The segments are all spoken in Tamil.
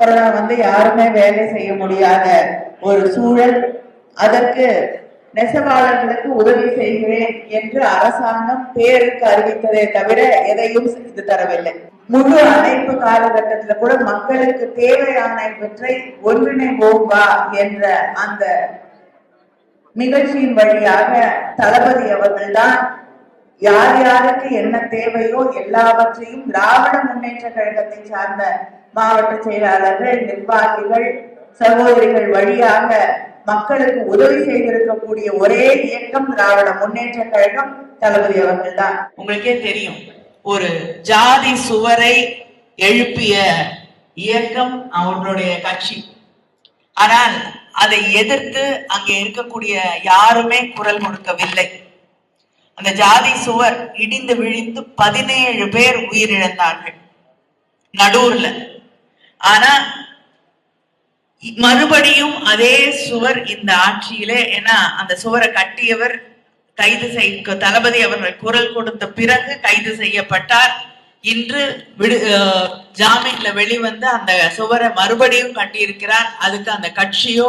கொரோனா வந்து யாருமே வேலை செய்ய முடியாத ஒரு சூழல் அதற்கு நெசவாளர்களுக்கு உதவி செய்கிறேன் என்று அரசாங்கம் பேருக்கு அறிவித்ததை தவிர எதையும் செய்து தரவில்லை. முழு அணைப்பு காலகட்டத்துல கூட மக்களுக்கு தேவையானவற்றை ஒன்றிணைவோம் வா என்ற அந்த நிகழ்ச்சியின் வழியாக தளபதி அவர்கள்தான் யார் யாருக்கு என்ன தேவையோ எல்லாவற்றையும் திராவிட முன்னேற்ற கழகத்தை சார்ந்த மாவட்ட செயலாளர்கள் நிர்வாகிகள் சகோதரிகள் வழியாக மக்களுக்கு உதவி செய்திருக்கக்கூடிய ஒரே இயக்கம் திராவிட முன்னேற்ற கழகம் தளபதி அவர்கள் தான் உங்களுக்கே தெரியும் ஒரு ஜாதி சுவரை எழுப்பிய இயக்கம் அவனுடைய கட்சி. ஆனால் அதை எதிர்த்து அங்கே இருக்கக்கூடிய யாருமே குரல் கொடுக்கவில்லை. அந்த ஜாதி சுவர் இடிந்து விழிந்து பதினேழு பேர் உயிரிழந்தார்கள். நடூர்ல ஆனா மறுபடியும் அதே சுவர் இந்த ஆட்சியிலே ஏன்னா அந்த சுவரை கட்டியவர் கைது செய்ய தளபதி அவர்கள் குரல் கொடுத்த பிறகு கைது செய்யப்பட்டார். இன்று விடு ஜாமீன்ல வெளிவந்து அந்த சுவரை மறுபடியும் கட்டியிருக்கிறார். அதுக்கு அந்த கட்சியோ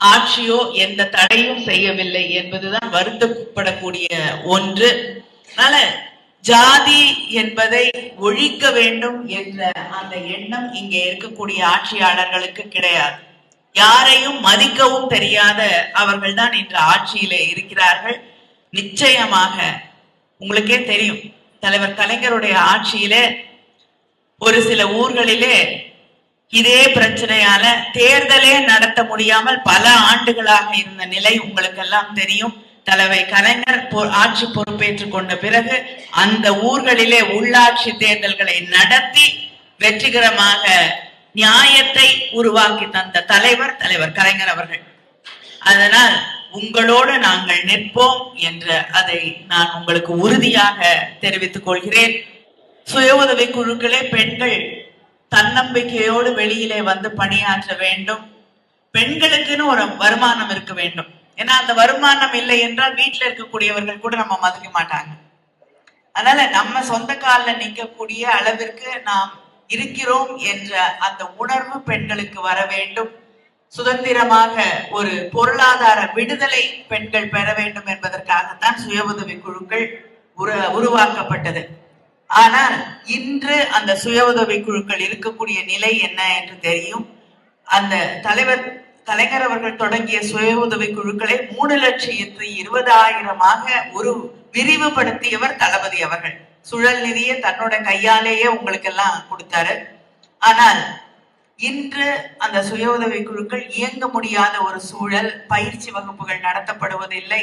ஆட்சியோ எந்த தடையும் செய்யவில்லை என்பதுதான் வருத்தப்படக்கூடிய ஒன்று. அதனால ஜாதி என்பதை ஒழிக்க வேண்டும் என்ற அந்த எண்ணம் இங்கே இருக்கக்கூடிய ஆட்சியாளர்களுக்கு கிடையாது. யாரையும் மதிக்கவும் தெரியாத அவர்கள்தான் இன்று ஆட்சியிலே இருக்கிறார்கள். நிச்சயமாக உங்களுக்கே தெரியும் தலைவர் கலைஞருடைய ஆட்சியிலே ஒரு சில ஊர்களிலே இதே பிரச்சனையால தேர்தலே நடத்த முடியாமல் பல ஆண்டுகளாக இருந்த நிலை உங்களுக்கு எல்லாம் தெரியும். தலைவை கலைஞர் ஆட்சி பொறுப்பேற்றுக் கொண்ட பிறகு அந்த ஊர்களிலே உள்ளாட்சி தேர்தல்களை நடத்தி வெற்றிகரமாக நியாயத்தை உருவாக்கி தந்த தலைவர் தலைவர் கலைஞர் அவர்கள். அதனால் உங்களோடு நாங்கள் நிற்போம் என்ற அதை நான் உங்களுக்கு உறுதியாக தெரிவித்துக் கொள்கிறேன். சுய உதவி குழுக்களே பெண்கள் தன்னம்பிக்கையோடு வெளியிலே வந்து பணியாற்ற வேண்டும். பெண்களுக்குன்னு ஒரு வருமானம் இருக்க வேண்டும். ஏன்னா அந்த வருமானம் இல்லை என்றால் வீட்டுல இருக்கக்கூடியவர்கள் கூட நம்ம மதிக்க மாட்டாங்க. அதனால நம்ம சொந்த காலில் நிற்கக்கூடிய அளவிற்கு நாம் இருக்கிறோம் என்ற அந்த உணர்வு பெண்களுக்கு வர வேண்டும். சுதந்திரமாக ஒரு பொருளாதார விடுதலை பெண்கள் பெற வேண்டும் என்பதற்காகத்தான் சுய உதவி குழுக்கள் உரு- உருவாக்கப்பட்டது. ஆனால் இன்று அந்த சுய உதவி குழுக்கள் இருக்கக்கூடிய நிலை என்ன என்று தெரியும். அந்த தலைவர் கலைஞர் அவர்கள் தொடங்கிய சுய உதவி குழுக்களை மூணு லட்சத்தி இருபதாயிரமாக ஒரு விரிவுபடுத்தியவர் தளபதி அவர்கள். சுழல் நிதியை தன்னோட கையாலேயே உங்களுக்கு எல்லாம் கொடுத்தாரு. ஆனால் இன்று அந்த சுய உதவி குழுக்கள் இயங்க முடியாத ஒரு சூழல் பயிற்சி வகுப்புகள் நடத்தப்படுவதில்லை.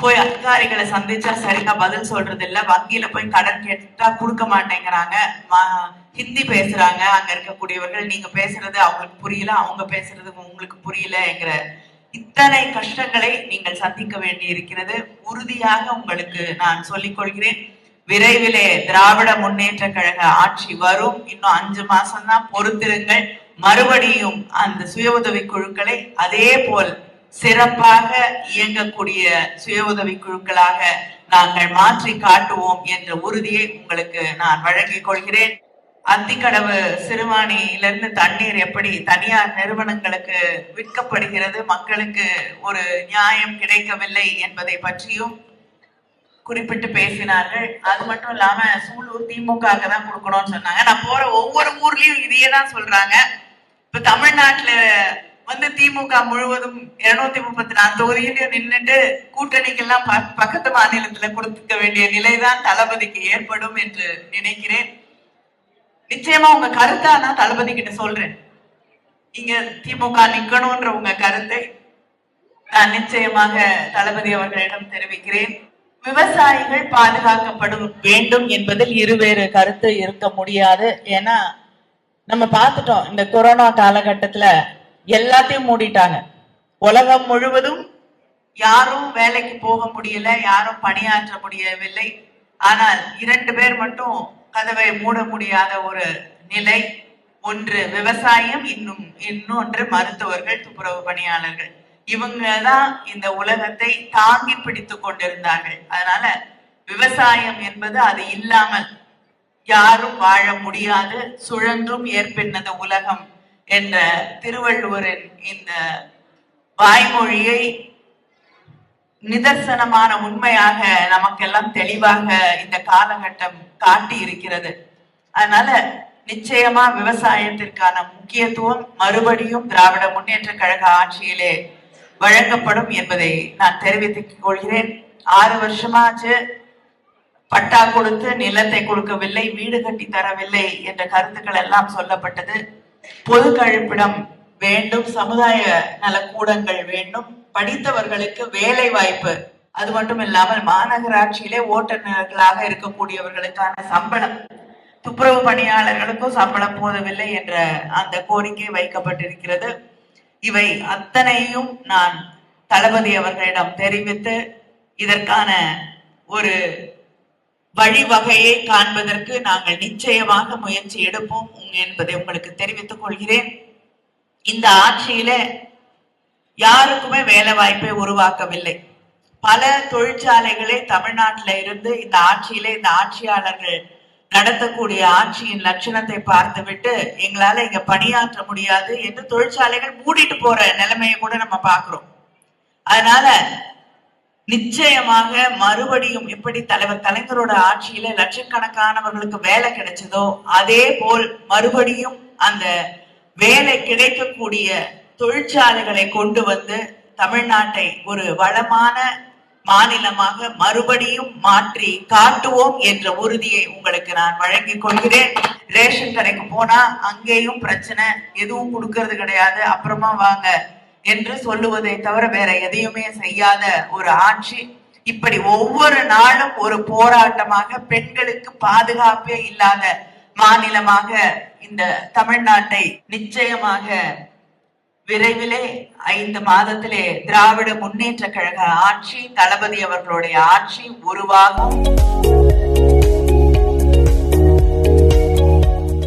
போய் அதிகாரிகளை சந்திச்சா சரியா பதில் சொல்றது இல்ல வங்கியில போய் கடன் கேட்டா கொடுக்க மாட்டேங்கிறாங்க. ஹிந்தி பேசுறாங்க அங்க இருக்கக்கூடியவர்கள் நீங்க பேசுறது அவங்களுக்கு புரியல அவங்க பேசுறது உங்களுக்கு புரியலங்கிற இத்தனை கஷ்டங்களை நீங்கள் சந்திக்க வேண்டி இருக்கிறது உறுதியாக உங்களுக்கு நான் சொல்லிக் கொள்கிறேன். விரைவிலே திராவிட முன்னேற்ற கழக ஆட்சி வரும். இன்னும் அஞ்சு மாசம் தான் பொறுத்திருங்கள். மறுபடியும் அந்த சுய உதவி குழுக்களை அதே போல் சிறப்பாக இயங்கக்கூடிய சுய உதவி குழுக்களாக நாங்கள் மாற்றி காட்டுவோம் என்ற உறுதியை உங்களுக்கு நான் வழங்கிக் கொள்கிறேன். அத்திக்கடவு சிறுவாணியிலிருந்து தண்ணீர் எப்படி தனியார் நிறுவனங்களுக்கு விற்கப்படுகிறது மக்களுக்கு ஒரு நியாயம் கிடைக்கவில்லை என்பதை பற்றியும் குறிப்பிட்டு பேசினார்கள். அது மட்டும் இல்லாம சூலூர் திமுகவுக்கு தான் கொடுக்கணும்னு சொன்னாங்க. நான் போற ஒவ்வொரு ஊர்லயும் இதையே தான் சொல்றாங்க. இப்ப தமிழ்நாட்டுல வந்து திமுக முழுவதும் இருநூத்தி முப்பத்தி நாலு தொகுதியிலையும் நின்றுட்டு கூட்டணிக்கெல்லாம் பக்கத்து மாநிலத்துல கொடுத்துக்க வேண்டிய நிலைதான் தளபதிக்கு ஏற்படும் என்று நினைக்கிறேன். நிச்சயமா உங்க கருத்தா நான் தளபதி கிட்ட சொல்றேன். இங்க திமுக நிக்கணும்ன்ற உங்க கருத்தை நான் நிச்சயமாக தளபதி அவர்களிடம் தெரிவிக்கிறேன். விவசாயிகள் பாதுகாக்கப்படும் வேண்டும் என்பதில் இருவேறு கருத்து இருக்க முடியாது. ஏன்னா நம்ம பார்த்துட்டோம் இந்த கொரோனா காலகட்டத்துல எல்லாத்தையும் மூடிட்டாங்க. உலகம் முழுவதும் யாரும் வேலைக்கு போக முடியல யாரும் பணியாற்ற முடியவில்லை. ஆனால் இரண்டு பேர் மட்டும் கதவை மூட முடியாத ஒரு நிலை ஒன்று விவசாயம் இன்னும் இன்னொன்று மருத்துவர்கள் துப்புரவு பணியாளர்கள். இவங்க தான் இந்த உலகத்தை தாங்கி பிடித்துக் கொண்டிருந்தார்கள். அதனால விவசாயம் என்பது அது இல்லாமல் யாரும் வாழ முடியாது சுழன்றும் ஏற்பின்னது உலகம் என்ற திருவள்ளுவரின் இந்த வாய்மொழியை நிதர்சனமான உண்மையாக நமக்கெல்லாம் தெளிவாக இந்த காலகட்டம் காட்டி இருக்கிறது. அதனால நிச்சயமா விவசாயத்திற்கான முக்கியத்துவம் மறுபடியும் திராவிட முன்னேற்ற கழக ஆட்சியிலே வழங்கப்படும் என்பதை நான் தெரிவித்துக் கொள்கிறேன். ஆறு வருஷமாச்சு பட்டா கொடுத்து நிலத்தை கொடுக்கவில்லை வீடு கட்டி தரவில்லை என்ற கருத்துக்கள் எல்லாம் சொல்லப்பட்டது. பொது கழிப்பிடம் வேண்டும் சமுதாய நலக்கூடங்கள் வேண்டும் படித்தவர்களுக்கு வேலை வாய்ப்பு அது மட்டும் இல்லாமல் மாநகராட்சியிலே ஓட்டுநர்களாக இருக்கக்கூடியவர்களுக்கான சம்பளம். துப்புரவு பணியாளர்களுக்கும் சம்பளம் போதவில்லை என்ற அந்த கோரிக்கை வைக்கப்பட்டிருக்கிறது. இவை அத்தனையும் நான் தளபதி அவர்களிடம் தெரிவித்து இதற்கான ஒரு வழிவகையை காண்பதற்கு நாங்கள் நிச்சயமாக முயற்சி எடுப்போம் என்பதை உங்களுக்கு தெரிவித்துக் கொள்கிறேன். இந்த ஆட்சியில யாருக்குமே வேலை வாய்ப்பை உருவாக்கவில்லை. பல தொழிற்சாலைகளை தமிழ்நாட்டில இருந்து இந்த ஆட்சியில இந்த ஆட்சியாளர்கள் நடத்தக்கூடிய ஆட்சியின் லட்சணத்தை பார்த்துவிட்டு எங்களால இங்க பணியாற்ற முடியாது என்று தொழிற்சாலைகள் மூடிட்டு போற நிலைமையை கூட நம்ம பாக்குறோம் அதனால நிச்சயமாக மறுபடியும் எப்படி தலைவர் கலைஞரோட ஆட்சியில லட்சக்கணக்கானவர்களுக்கு வேலை கிடைச்சதோ அதே போல் மறுபடியும் அந்த வேலை கிடைக்கக்கூடிய தொழிற்சாலைகளை கொண்டு வந்து தமிழ்நாட்டை ஒரு வளமான மாநிலமாக மறுபடியும் மாற்றி காட்டுவோம் என்ற உறுதியை உங்களுக்கு நான் வழங்கிக் கொள்கிறேன். ரேஷன் கடைக்கு போனா அங்கேயும் பிரச்சனை எதுவும் கொடுக்கறது கிடையாது. அப்புறமா வாங்க என்று சொல்லுவதை தவிர வேற எதையுமே செய்யாத ஒரு ஆட்சி. இப்படி ஒவ்வொரு நாளும் ஒரு போராட்டமாக பெண்களுக்கு பாதுகாப்பே இல்லாத மாநிலமாக இந்த தமிழ்நாட்டை நிச்சயமாக விரைவிலே ஐந்து மாதத்திலே திராவிட முன்னேற்ற கழக ஆட்சி தளபதி அவர்களுடைய ஆட்சி உருவாகும்.